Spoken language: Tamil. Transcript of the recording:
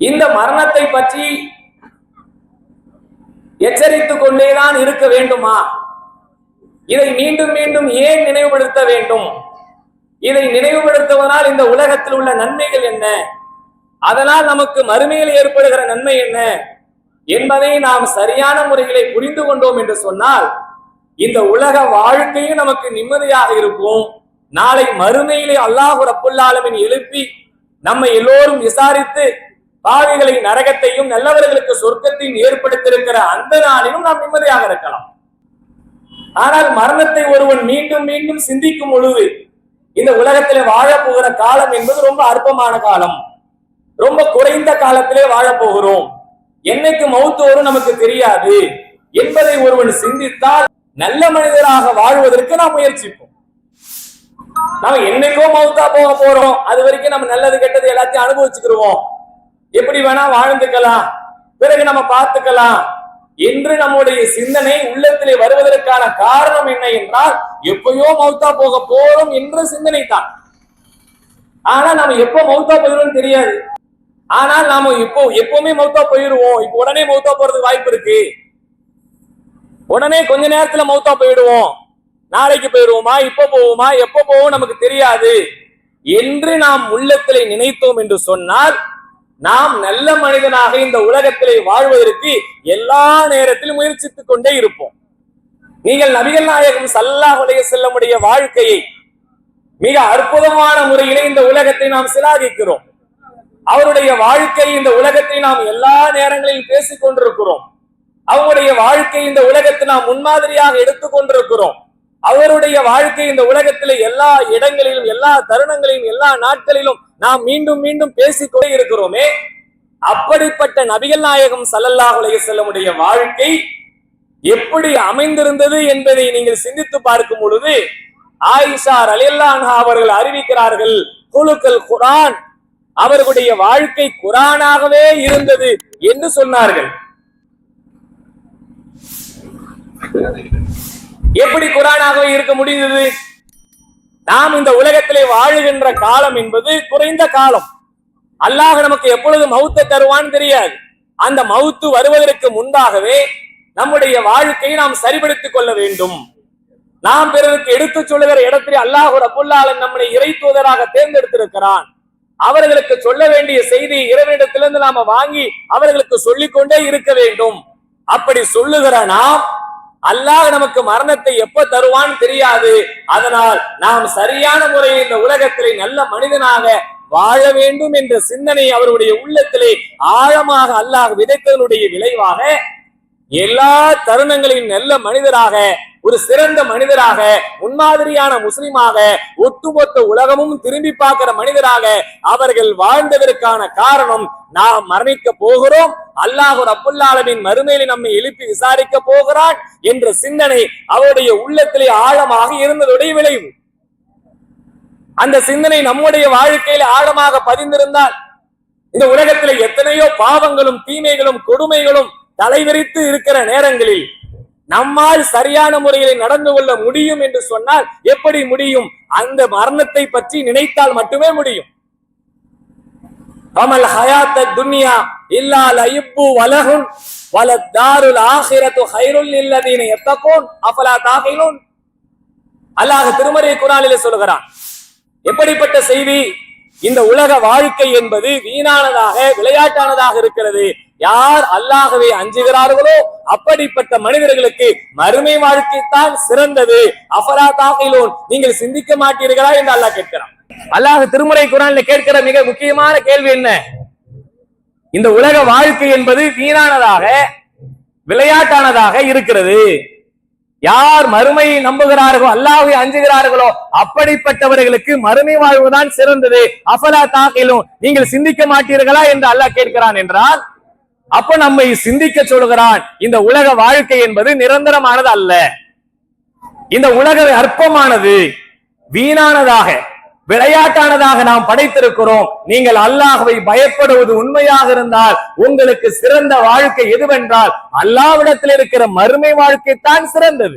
இந்த மரணத்தை பற்றி எச்சரித்துக் கொண்டேதான் இருக்க வேண்டுமா? இதை மீண்டும் மீண்டும் ஏன் நினைவுபடுத்த வேண்டும்? இதை நினைவுபடுத்துவதால் இந்த உலகத்தில் உள்ள நன்மைகள் என்ன? அதனால் நமக்கு மறுமையில் ஏற்படுகிற நன்மை என்ன? என்பதை நாம் சரியான முறைகளை புரிந்து கொண்டோம் என்று சொன்னால் இந்த உலக வாழ்க்கையும் நமக்கு நிம்மதியாக இருக்கும். நாளை மறுமையிலே அல்லாஹு ரப்புல்லாலமின் எழுப்பி நம்மை எல்லோரும் விசாரித்து பாவிகளை நரகத்தையும் நல்லவர்களுக்கு சொர்க்கத்தையும் ஏற்படுத்தியிருக்கிற அந்த நாளிலும் நாம் நிம்மதியாக இருக்கலாம். ஆனால் மரணத்தை ஒருவன் மீண்டும் மீண்டும் சிந்திக்கும் பொழுது இந்த உலகத்திலே வாழப்போகிற காலம் என்பது ரொம்ப அற்பமான காலம். ரொம்ப குறைந்த காலத்திலே வாழப் போகிறோம் என்னைக்கு மௌத்து வரும் நமக்கு தெரியாது. என்பதை ஒருவன் சிந்தித்தால் நல்ல மனிதராக வாழ்வதற்கு நாம் முயற்சிப்போம். நாம என்னைக்கோ மௌத்தா போக போறோம். அது வரைக்கும் நம்ம நல்லது கெட்டது எல்லாத்தையும் அனுபவிச்சுக்கிருவோம். எப்படி வேணா வாழ்ந்துக்கலாம். பிறகு நம்ம பார்த்துக்கலாம். என்று நம்முடைய சிந்தனை உள்ளத்திலே வருவதற்கான காரணம் என்ன என்றால் எப்பயோ மௌத்தா போக போறோம் என்ற சிந்தனை தான். ஆனா நாம எப்போ மௌத்தா போயிடும் தெரியாது. ஆனால் நாம இப்போ எப்பவுமே மௌத்தா போயிடுவோம். இப்போ உடனே மௌத்தா போறதுக்கு வாய்ப்பு இருக்கு. உடனே கொஞ்ச நேரத்துல மௌத்தா போயிடுவோம். நாளைக்கு போயிடுவோமா? இப்ப போவோமா? எப்ப போவோம் நமக்கு தெரியாது. என்று நாம் உள்ளத்திலே நினைத்தோம் என்று சொன்னால் நாம் நல்ல மனிதனாக இந்த உலகத்திலே வாழ்வதற்கு எல்லா நேரத்திலும் முயற்சித்துக் கொண்டே இருப்போம். நீங்கள் நபிகள் நாயகம் சல்லாஹ் உலக செல்லமுடைய வாழ்க்கையை மிக அற்புதமான முறையிலே இந்த உலகத்தை நாம் சிலாகிக்கிறோம். அவருடைய வாழ்க்கை இந்த உலகத்தை நாம் எல்லா நேரங்களிலும் பேசிக் கொண்டிருக்கிறோம். அவருடைய வாழ்க்கை இந்த உலகத்தை நாம் முன்மாதிரியாக எடுத்துக்கொண்டிருக்கிறோம் அவருடைய வாழ்க்கை இந்த உலகத்திலே எல்லா இடங்களிலும் எல்லா தருணங்களிலும் எல்லா நாட்களிலும் நாம் மீண்டும் மீண்டும் பேசிக்கொண்டே இருக்கிறோமே. அப்படிப்பட்ட நபிகள் நாயகம் சல்லல்லாஹ் செல்லமுடைய வாழ்க்கை எப்படி அமைந்திருந்தது என்பதை நீங்கள் சிந்தித்து பார்க்கும் பொழுது ஆயிஷா அலியல்லான் அவர்கள் அறிவிக்கிறார்கள் குழுக்கள் குரான் அவர்களுடைய வாழ்க்கை குரானாகவே இருந்தது என்று சொன்னார்கள். எப்படி குரானாகவே இருக்க முடிந்தது? நாம் இந்த உலகத்திலே வாழுகின்ற காலம் என்பது குறைந்த காலம். அல்லாஹ் நமக்கு எப்பொழுது மௌத்தை தருவான் தெரியாது. அந்த மௌத்து வருவதற்கு முன்பாகவே நம்முடைய வாழ்க்கையை நாம் சரிபடுத்திக் கொள்ள வேண்டும். நாம் பிறருக்கு எடுத்துச் சொல்லுகிற இடத்திலே அல்லாஹு ரபுல்லாலன் நம்மளை இறை தூதராக தேர்ந்தெடுத்திருக்கிறான். அவர்களுக்கு சொல்ல வேண்டிய செய்தி இறைவனிடத்திலிருந்து நாம வாங்கி அவர்களுக்கு சொல்லிக்கொண்டே இருக்க வேண்டும். அப்படி சொல்லுகிற நாம் அல்லாஹ் நமக்கு மரணத்தை எப்ப தருவான்னு தெரியாது. அதனால் நாம் சரியான முறையில் இந்த உலகத்திலே நல்ல மனிதனாக வாழ வேண்டும் என்ற சிந்தனை அவருடைய உள்ளத்திலே ஆழமாக அல்லாஹ் விதைத்ததனுடைய விளைவாக எல்லா தருணங்களின் நல்ல மனிதராக ஒரு சிறந்த மனிதராக முன்மாதிரியான முஸ்லிமாக ஒட்டுமொத்த உலகமும் திரும்பி பார்க்கிற மனிதராக அவர்கள் வாழ்ந்ததற்கான காரணம் நாம் மரணிக்க போகிறோம். அல்லாஹு அப்புல்லாலமின் மறுமையில நம்மை எழுப்பி விசாரிக்க போகிறான் என்ற சிந்தனை அவருடைய உள்ளத்திலே ஆழமாக இருந்ததுடைய விளைவு. அந்த சிந்தனை நம்முடைய வாழ்க்கையில ஆழமாக பதிந்திருந்தால் இந்த உலகத்தில் எத்தனையோ பாவங்களும் தீமைகளும் கொடுமைகளும் தலைவிரித்து இருக்கிற நேரங்களில் நம்மால் சரியான முறையில் நடந்து கொள்ள முடியும் என்று சொன்னால் எப்படி முடியும்? அந்த மரணத்தை பற்றி நினைத்தால் மட்டுமே முடியும். கமல் ஹயாத்த துன்யா இல்லா லயிப்பு வலகுன் வல தாருல் ஆஹிரத்து ஹைருல் இல்லதீன எத்தகோன் அஃபலா தாகிலூன். அல்லாஹ் திருமறை குரானிலே சொல்கிறான் எப்படிப்பட்ட செய்தி? இந்த உலக வாழ்க்கை என்பது வீணானதாக விளையாட்டானதாக இருக்கிறது. யார் அல்லாகவே அஞ்சுகிறார்களோ அப்படிப்பட்ட மனிதர்களுக்கு மறுமை வாழ்க்கை தான் சிறந்தது. அஃபரா தாக்கிலோன் நீங்கள் சிந்திக்க மாட்டீர்களா என்று அல்லாஹ் கேட்கிறான். அல்லாஹ் திருமுறை குரான்ல கேட்கிற மிக முக்கியமான கேள்வி என்ன? இந்த உலக வாழ்க்கை என்பது வீணானதாக விளையாட்டானதாக இருக்கிறது. யார் மறுமையை நம்புகிறார்களோ அல்லாஹை அஞ்சுகிறார்களோ அப்படிப்பட்டவர்களுக்கு மறுமை வாழ்வுதான் சிறந்தது. அஃபலா தாக்கிலும் நீங்கள் சிந்திக்க மாட்டீர்களா என்று அல்லாஹ் கேட்கிறான் என்றால் அப்ப நம்மை சிந்திக்க சொல்கிறான். இந்த உலக வாழ்க்கை என்பது நிரந்தரமானது அல்ல. இந்த உலக அற்பமானது வீணானதாக விளையாட்டானதாக நாம் படைத்திருக்கிறோம். நீங்கள் அல்லாஹவை பயப்படுவது உண்மையாக இருந்தால் உங்களுக்கு சிறந்த வாழ்க்கை எதுவென்றால் அல்லாவிடத்தில் இருக்கிற மறுமை வாழ்க்கை தான் சிறந்தது.